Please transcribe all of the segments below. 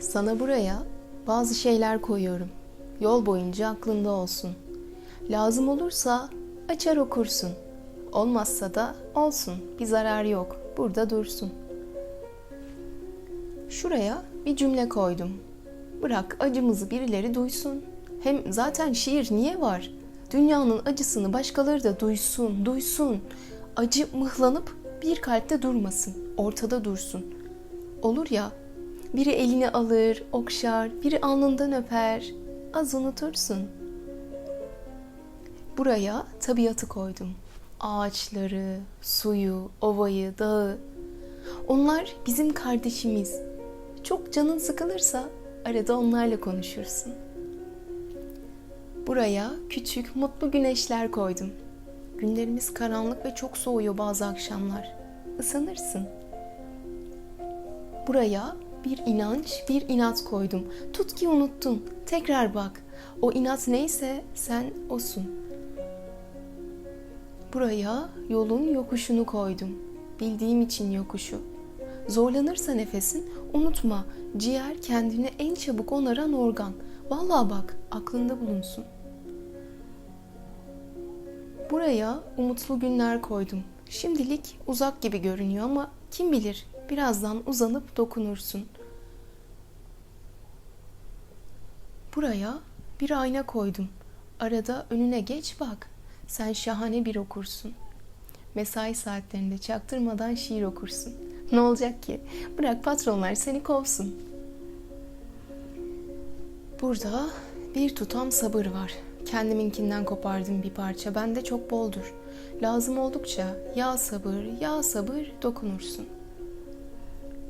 Sana buraya bazı şeyler koyuyorum. Yol boyunca aklında olsun. Lazım olursa açar okursun. Olmazsa da olsun. Bir zarar yok. Burada dursun. Şuraya bir cümle koydum. Bırak acımızı birileri duysun. Hem zaten şiir niye var? Dünyanın acısını başkaları da duysun, duysun. Acı mıhlanıp bir kalpte durmasın, ortada dursun. Olur ya, biri elini alır, okşar, biri alnından öper. Az unutursun. Buraya tabiatı koydum. Ağaçları, suyu, ovayı, dağı. Onlar bizim kardeşimiz. Çok canın sıkılırsa arada onlarla konuşursun. Buraya küçük mutlu güneşler koydum. Günlerimiz karanlık ve çok soğuyor bazı akşamlar. Isınırsın. Buraya bir inanç, bir inat koydum. Tut ki unuttun. Tekrar bak. O inat neyse sen osun. Buraya yolun yokuşunu koydum. Bildiğim için yokuşu. Zorlanırsa nefesin unutma ciğer kendini en çabuk onaran organ. Vallahi bak aklında bulunsun. Buraya umutlu günler koydum. Şimdilik uzak gibi görünüyor ama kim bilir birazdan uzanıp dokunursun. Buraya bir ayna koydum. Arada önüne geç bak. Sen şahane bir okursun. Mesai saatlerinde çaktırmadan şiir okursun. Ne olacak ki? Bırak patronlar seni kovsun. Burada bir tutam sabır var. Kendiminkinden kopardım bir parça. Bende çok boldur. Lazım oldukça ya sabır, ya sabır dokunursun.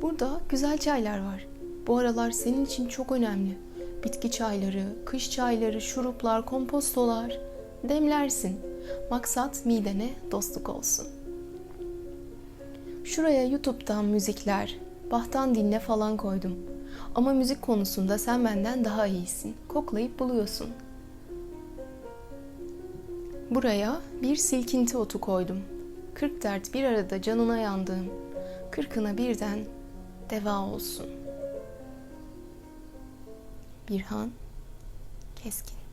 Burada güzel çaylar var. Bu aralar senin için çok önemli. Bitki çayları, kış çayları, şuruplar, kompostolar demlersin. Maksat midene dostluk olsun. Şuraya YouTube'dan müzikler, Bahtan dinle falan koydum. Ama müzik konusunda sen benden daha iyisin. Koklayıp buluyorsun. Buraya bir silkinti otu koydum. Kırk dert bir arada canına yandığım. Kırkına birden deva olsun. Birhan Keskin